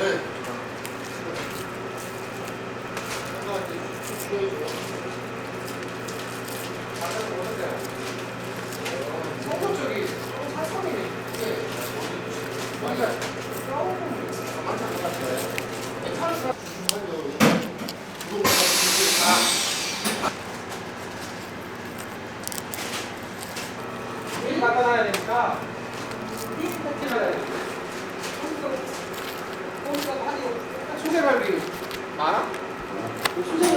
Amen. Maravilha. Tá? Isso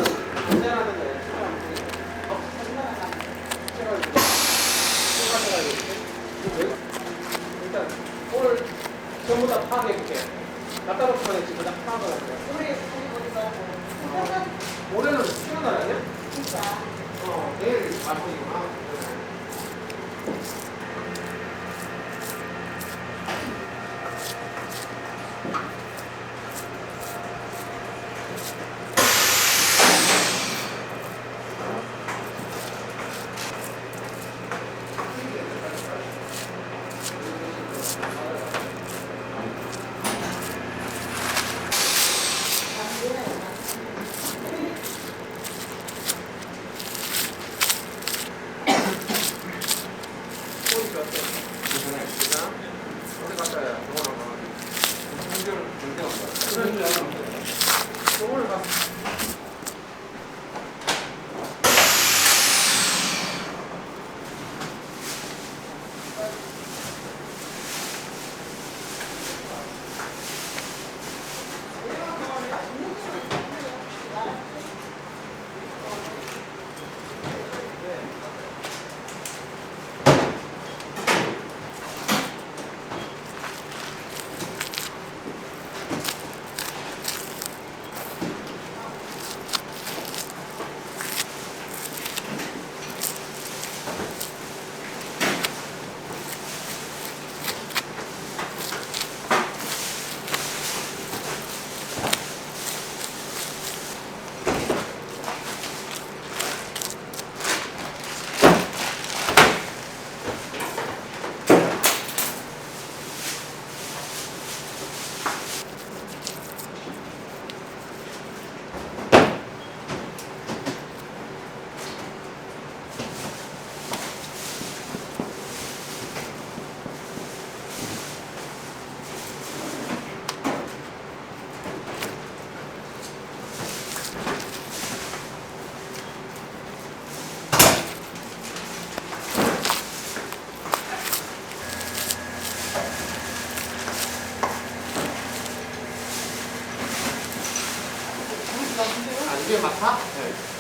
か、はい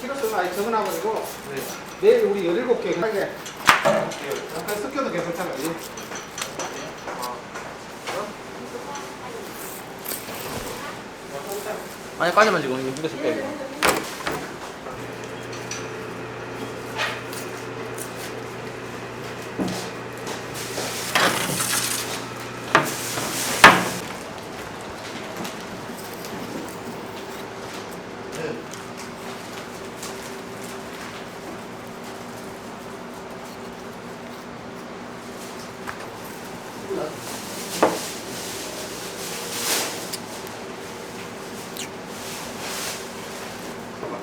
키로수는 아예 적어놔버리고 네. 내일 우리 17개 하게. 약간 섞여도 괜찮잖아 요. 아니 까지만 지금 이거 묶었을 때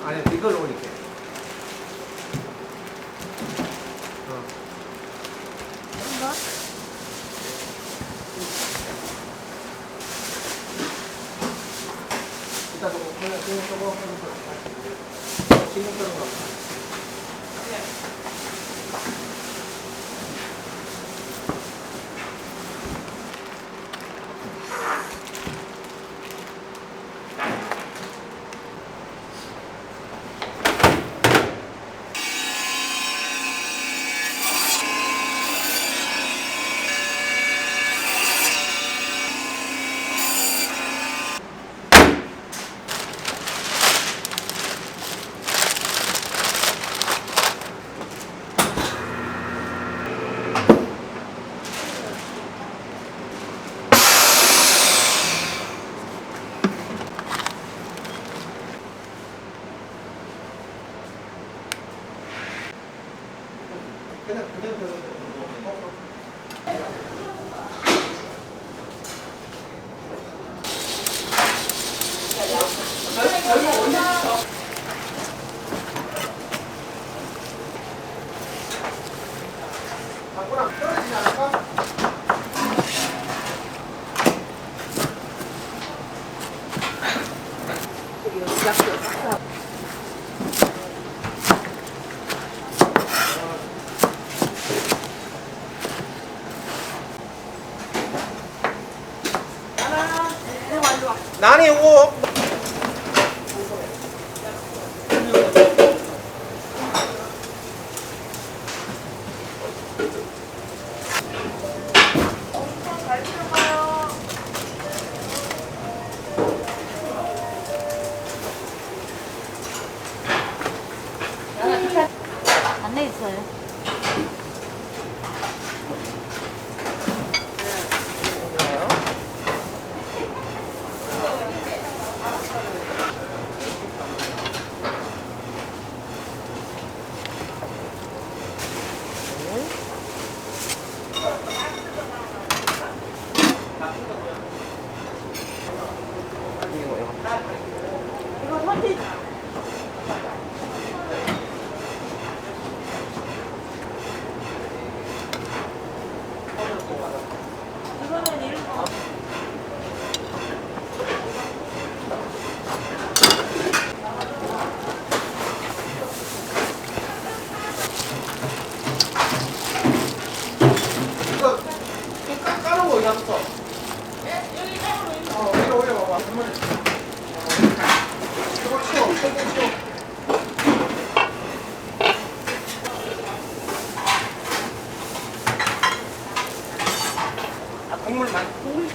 안에 이걸 오니까. You. 아, 안내 있어요. 국물만. 국물.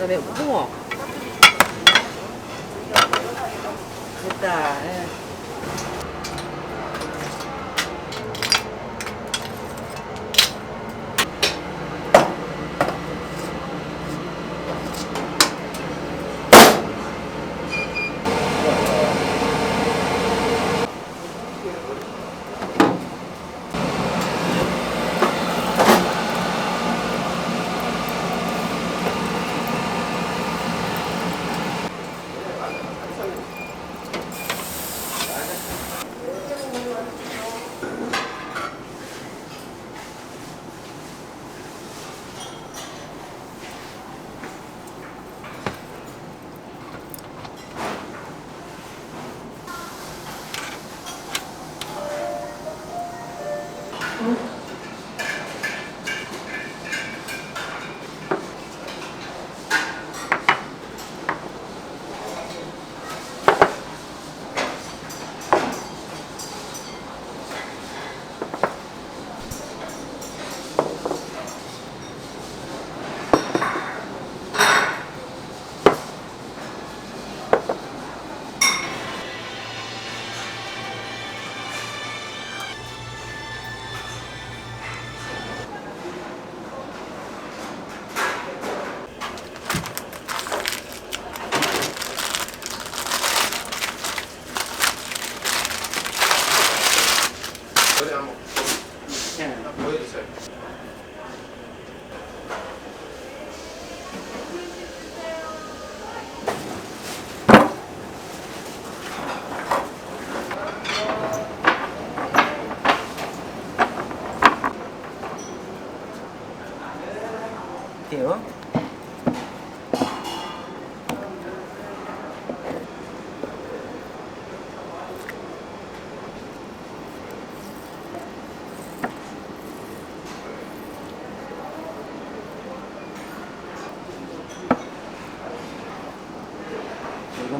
그다음에 홍어. 됐다. 에.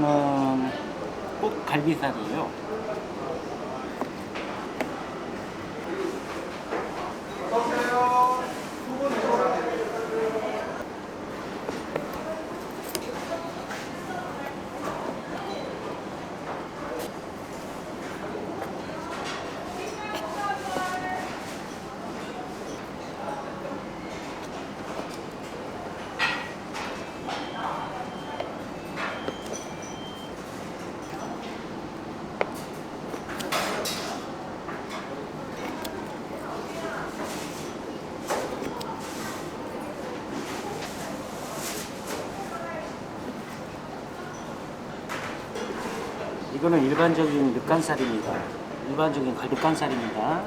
이거는 꼭 갈비살이에요. 이거는 일반적인 늑간살입니다. 일반적인 갈비간살입니다.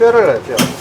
뼈를 넣죠.